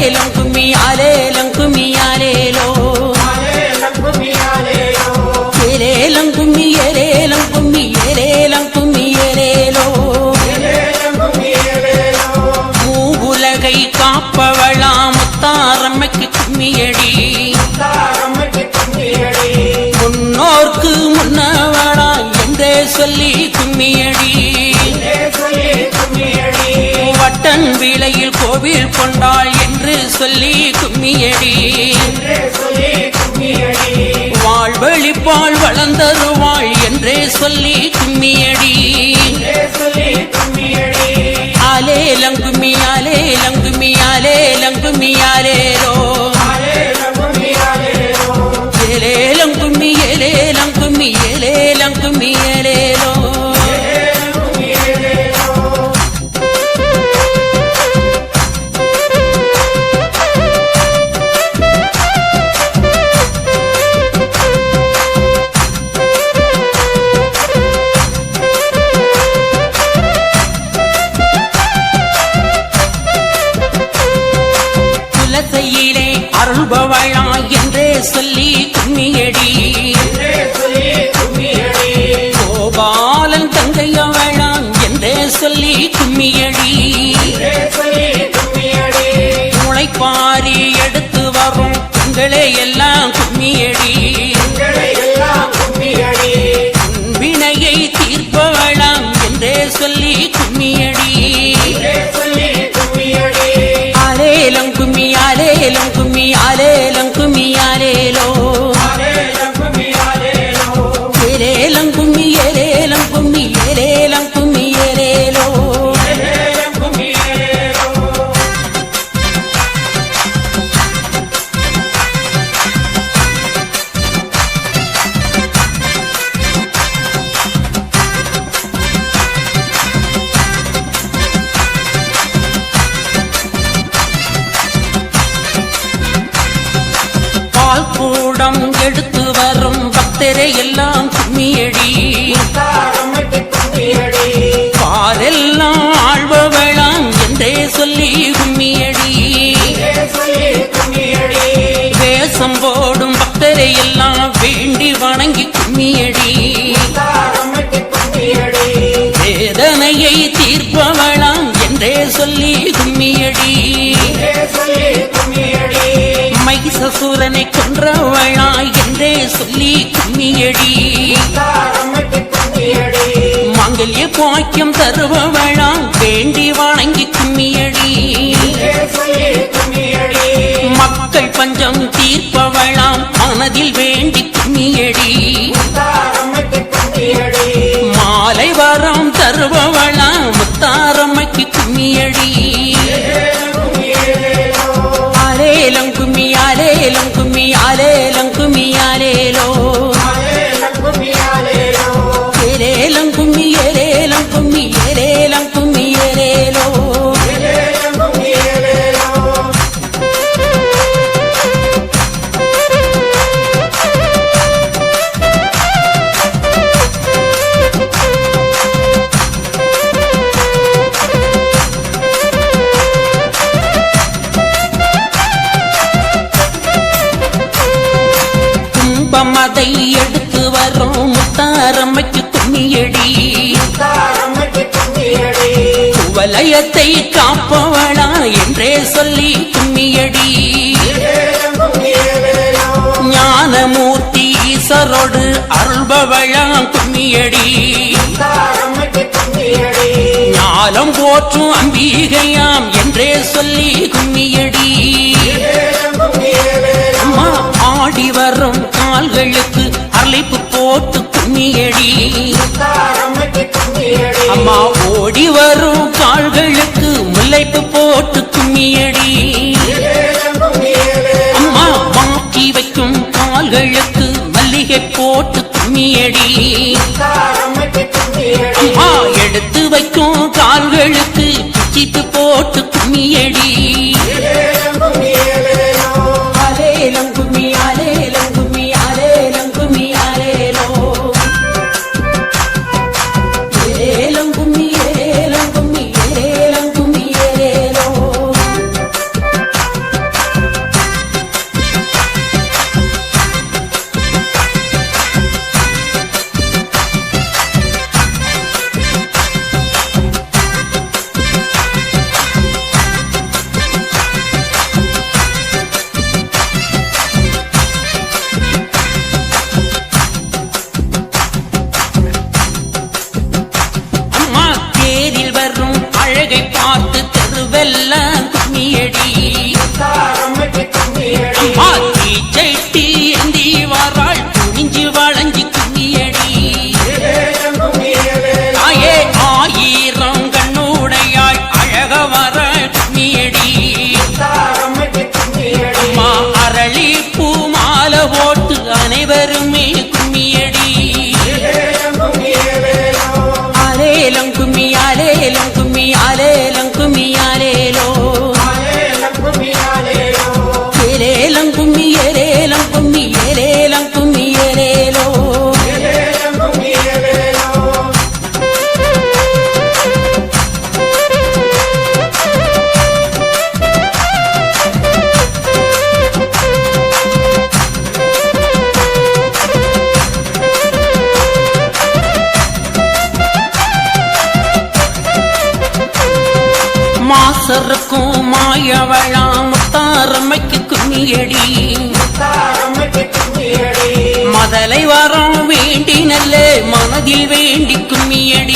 cielo கொண்டாள் என்று சொல்லி கும்மியடி. வாழ்வழிப்பால் வளர்ந்தருவாள் என்றே சொல்லி கும்மியடி. ஆலே லங்குமி ஆலே லங்குமி ஆலே லங்குமி ஆலேரோ பாவம் கண்களே எல்லாம் கும்மியடி. கூடம் எடுத்து வரும் பக்தரை எல்லாம் கும்மியடி. பாரெல்லாம் ஆழ்பவளாம் என்றே சொல்லி கும்மியடி. வேஷம் அசுரனை கொன்றவளா என்றே சொல்லி கும்மியடி. மாங்கல்ய பாக்கியம் தருபவளாம் வேண்டி வணங்கி கும்மியடி. மக்கள் பஞ்சம் தீர்ப்பவளாம் மனதில் வேண்டி கும்மியடி. சொல்றோம் முத்தாரம்மைக்கு துணியடி வலயத்தை காப்பவளா என்றே சொல்லி துண்ணியடி ஞானமூர்த்தி ஈசரோடு அருள்பவளா துண்ணியடி ஞானம் போற்றும் அம்பிகையாம் என்றே சொல்லி கும்மியடி வரும் கால்களுக்கு போட்டு கும்மியடி அம்மா ஓடி வரும் கால்களுக்கு முல்லைப்பு போட்டு கும்மியடி. அம்மா மாற்றி வைக்கும் கால்களுக்கு மல்லிகை போட்டு கும்மியடி. கும்மியடி மதலை வரம் வேண்டி நல்ல மனதில் வேண்டி கும்மியடி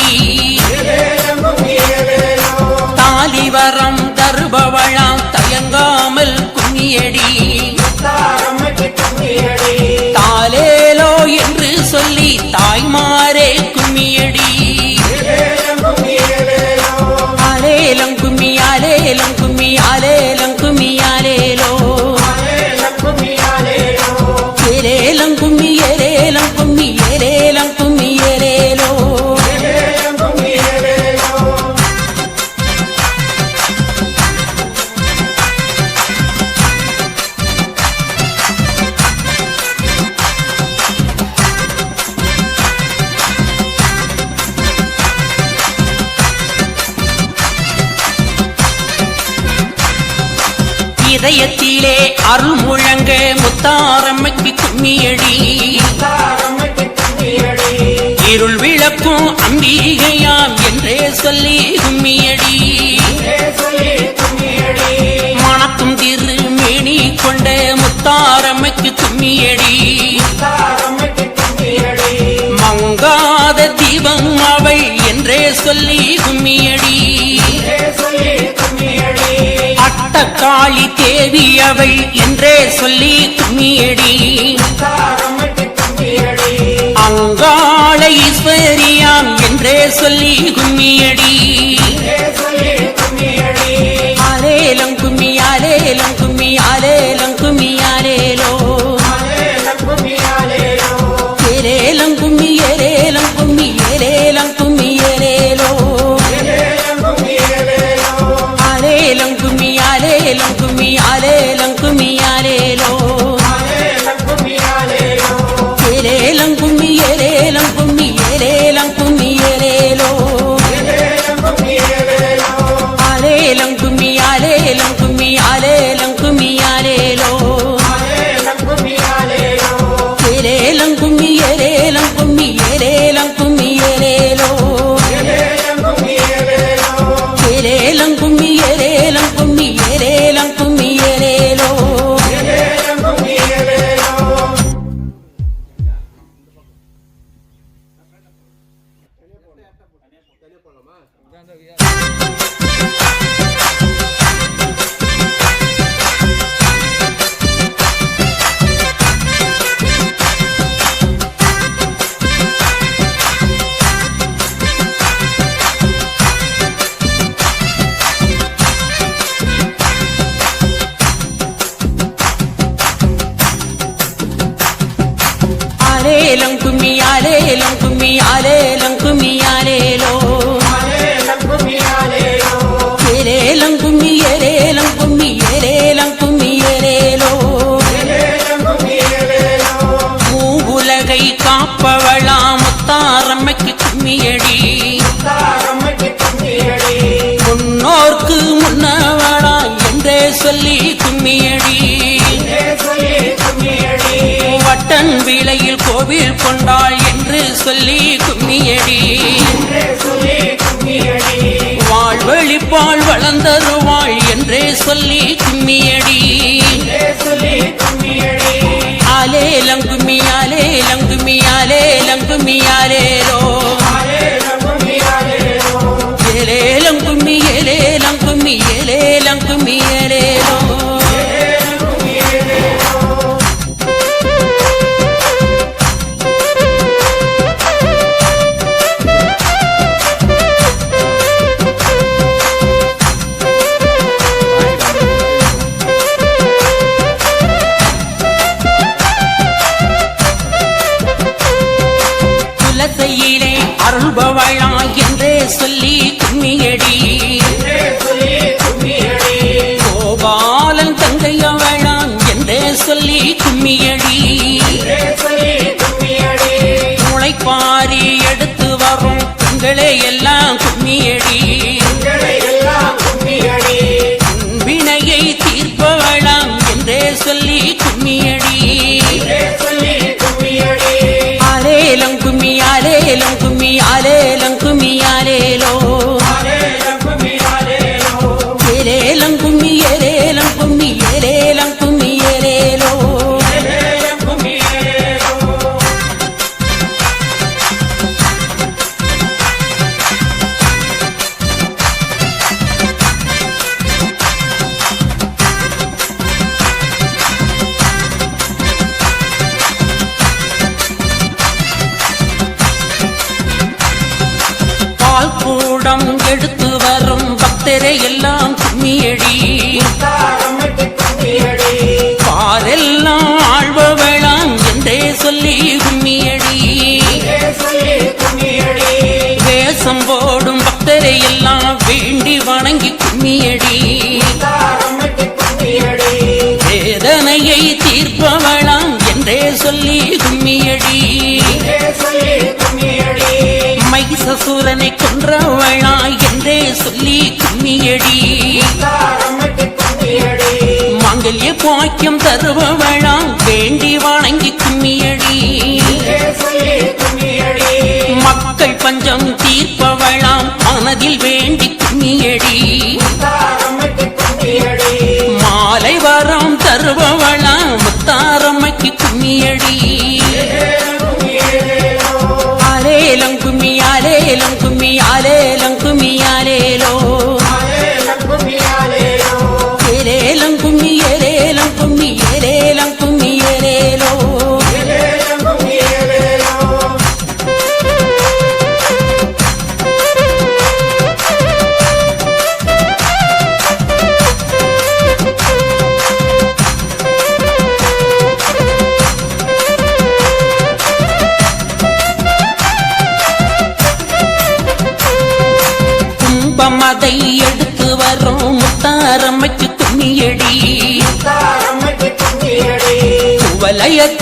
இதயத்திலே அருள் முழங்க முத்தாரம்மைக்கு கும்மியடி. இருள் விளக்கும் அம்பிகையாம் என்றே சொல்லி கும்மியடி. மனத்தும் திரு மேனி கொண்ட முத்தாரம்மைக்கு கும்மியடி. மங்காத தீபம் அவள் என்றே சொல்லி கும்மியடி. காளி தேவி அவள் என்றே சொல்லி கும்மியடி. அங்காள ஈஸ்வரியாம் என்றே சொல்லி கும்மியடி. தன் விலையில் கோவில் கொண்டாள் என்று சொல்லி கும்மியடி. வாழ்வழிப்பால் வளர்ந்தருவாள் என்றே சொல்லி கும்மியடி. ஆலேலம் கும்மி ஆலேலம் கும்மி ஆலேலம் லங்குமி ஆலேலோ ஏலேலம் கும்மி ஏலேலம் கும்மி ஏலேலம் கும்மி ஏலேலோ علينا கூடம் எடுத்து வரும் பக்தரை எல்லாம் கும்மியடி பாரெல்லாம் ஆழ்பவளாம் என்றே சொல்லி கும்மியடி. வேஷம் போடும் பக்தரை எல்லாம் வேண்டி வணங்கி கும்மியடி. வேதனையை தீர்ப்பவளாம் என்றே சொல்லி கும்மியடி. மைசசுர கும்மியடி மாங்கல்ய பாக்கியம் தருபவளாம் அதை எடுத்து வரும் முத்தாரம்மைக்கு கும்மியடி குவலயத்தை